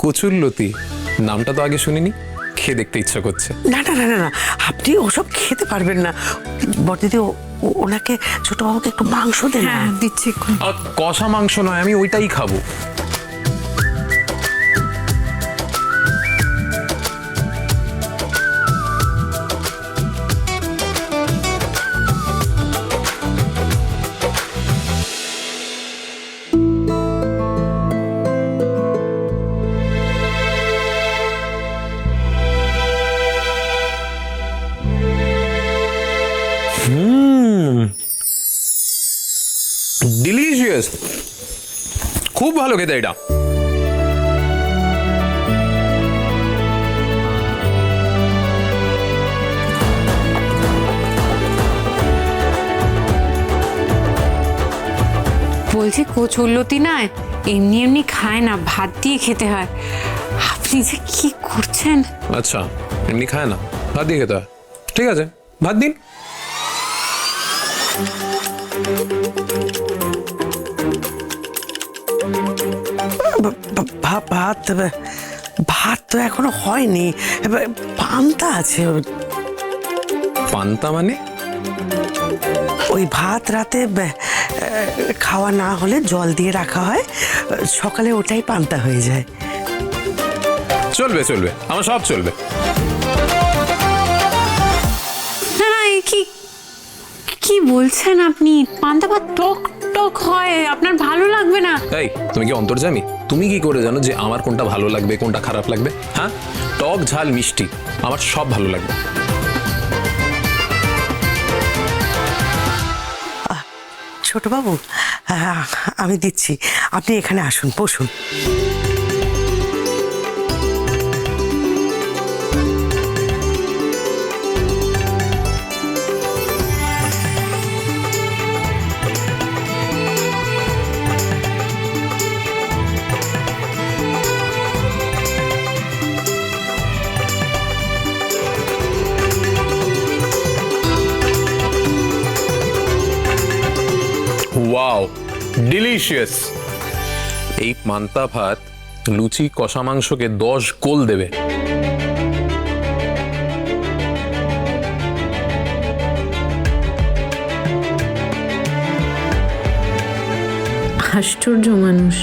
কচুরলতি নামটা তো আগে শুনিনি খেয়ে দেখতে ইচ্ছা করছে। না না না না না আপনি ওসব খেতে পারবেন না। বড়দিদি ওনাকে ছোট ওনাকে ছোটবাবুকে একটু মাংস দেন হ্যাঁ দিচ্ছি কষা মাংস নয় আমি ওইটাই খাব। ডিলিশিয়াস খুব ভালো খেতে এটা। বলছি কচুরলতি না এমনি এমনি খায় না ভাত দিয়ে খেতে হয়। আপনি যে কি করছেন? আচ্ছা এমনি খায় না ভাত দিয়ে খেতে হয়। ঠিক আছে ভাত দিন। ভাত ভাত তো এখনও হয়নি। এবার পান্তা আছে পান্তা মানে? ওই ভাত রাতে খাওয়া না হলে জল দিয়ে রাখা হয়। সকালে ওটাই পান্তা হয়ে যায়। চলবে চলবে। আমার সব চলবে। না না এ কি কি বলছেন আপনি? পান্তা ভাত টক টক হয় আপনার ভালো লাগবে না। এই তুমি কি অন্তর্জামি? তুমি কি করে জানো যে আমার কোনটা ভালো লাগবে কোনটা খারাপ লাগবে? হ্যাঁ? টক ঝাল মিষ্টি আমার সব ভালো লাগবে। ছোটবাবু আমি দিচ্ছি। আপনি এখানে আসুন বসুন। ওয়াও ডিলিশিয়াস এই মান্তা ভাত লুচি কষা মাংসকে দশ গোল দেবে। আশ্চর্য মানুষ।